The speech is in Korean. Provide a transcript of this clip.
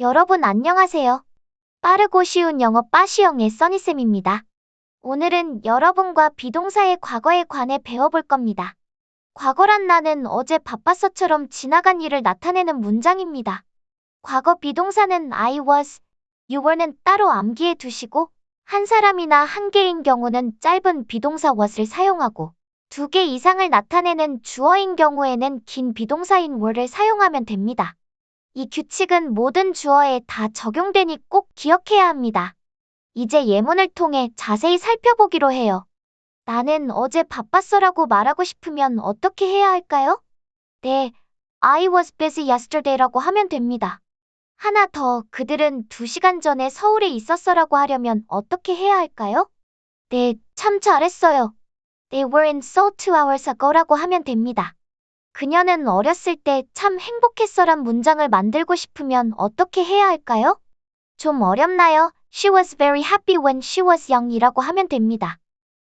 여러분 안녕하세요. 빠르고 쉬운 영어 빠시영의 써니쌤입니다. 오늘은 여러분과 비동사의 과거에 관해 배워볼 겁니다. 과거란 나는 어제 바빴어처럼 지나간 일을 나타내는 문장입니다. 과거 비동사는 I was, you were는 따로 암기해 두시고 한 사람이나 한 개인 경우는 짧은 비동사 was를 사용하고 두 개 이상을 나타내는 주어인 경우에는 긴 비동사인 were를 사용하면 됩니다. 이 규칙은 모든 주어에 다 적용되니 꼭 기억해야 합니다. 이제 예문을 통해 자세히 살펴보기로 해요. 나는 어제 바빴어라고 말하고 싶으면 어떻게 해야 할까요? 네, I was busy yesterday라고 하면 됩니다. 하나 더, 그들은 2시간 전에 서울에 있었어라고 하려면 어떻게 해야 할까요? 네, 참 잘했어요. They were in Seoul two hours ago라고 하면 됩니다. 그녀는 어렸을 때 참 행복했어란 문장을 만들고 싶으면 어떻게 해야 할까요? 좀 어렵나요? She was very happy when she was young 이라고 하면 됩니다.